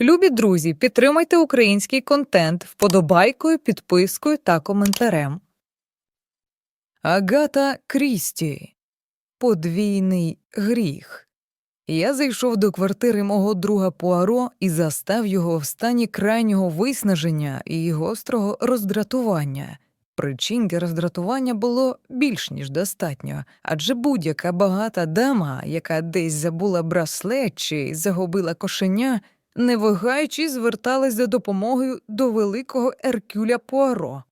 Любі друзі, підтримайте український контент вподобайкою, підпискою та коментарем. Агата Крісті. Подвійний гріх. Я зайшов до квартири мого друга Пуаро і застав його в стані крайнього виснаження і гострого роздратування. Причин для роздратування було більш ніж достатньо, адже будь-яка багата дама, яка десь забула браслет чи загубила кошеня, не вагаючи, зверталась за допомогою до великого Еркюля Пуаро.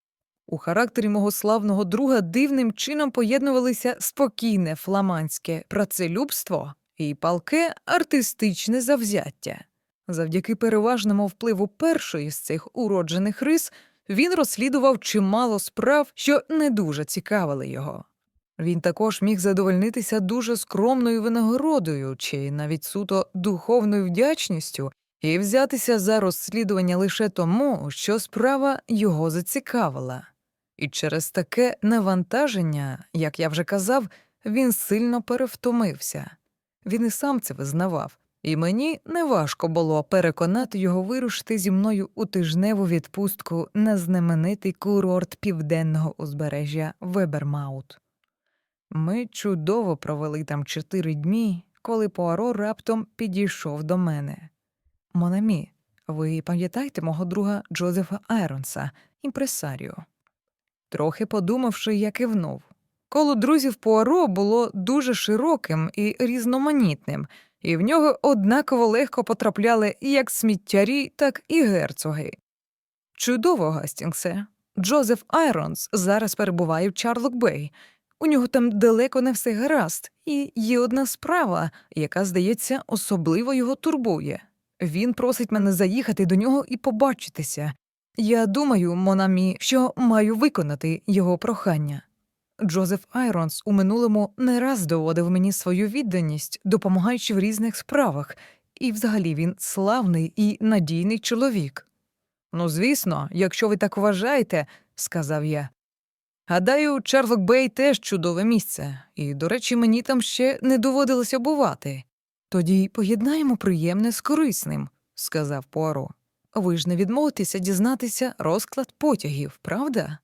У характері мого славного друга дивним чином поєднувалися спокійне фламандське працелюбство і палке артистичне завзяття. Завдяки переважному впливу першої з цих уроджених рис він розслідував чимало справ, що не дуже цікавили його. Він також міг задовольнитися дуже скромною винагородою чи навіть суто духовною вдячністю і взятися за розслідування лише тому, що справа його зацікавила. І через таке навантаження, як я вже казав, він сильно перевтомився. Він і сам це визнавав, і мені неважко було переконати його вирушити зі мною у тижневу відпустку на знаменитий курорт південного узбережжя Вебермаут. Ми чудово провели там чотири дні, коли Пуаро раптом підійшов до мене. Монамі, ви пам'ятаєте мого друга Джозефа Айронса, імпресаріо? Трохи подумавши, я кивнув. Коло друзів Пуаро було дуже широким і різноманітним, і в нього однаково легко потрапляли як сміттярі, так і герцоги. Чудово, Гастінгсе. Джозеф Айронс зараз перебуває в Чарлок-Бей. У нього там далеко не все гаразд, і є одна справа, яка, здається, особливо його турбує. Він просить мене заїхати до нього і побачитися. Я думаю, Монамі, що маю виконати його прохання. Джозеф Айронс у минулому не раз доводив мені свою відданість, допомагаючи в різних справах, і взагалі він славний і надійний чоловік. Ну, звісно, якщо ви так вважаєте, сказав я. Гадаю, Чарлок Бей теж чудове місце, і, до речі, мені там ще не доводилося бувати. Тоді поєднаємо приємне з корисним, сказав Пуаро. Ви ж не відмовитеся дізнатися розклад потягів, правда?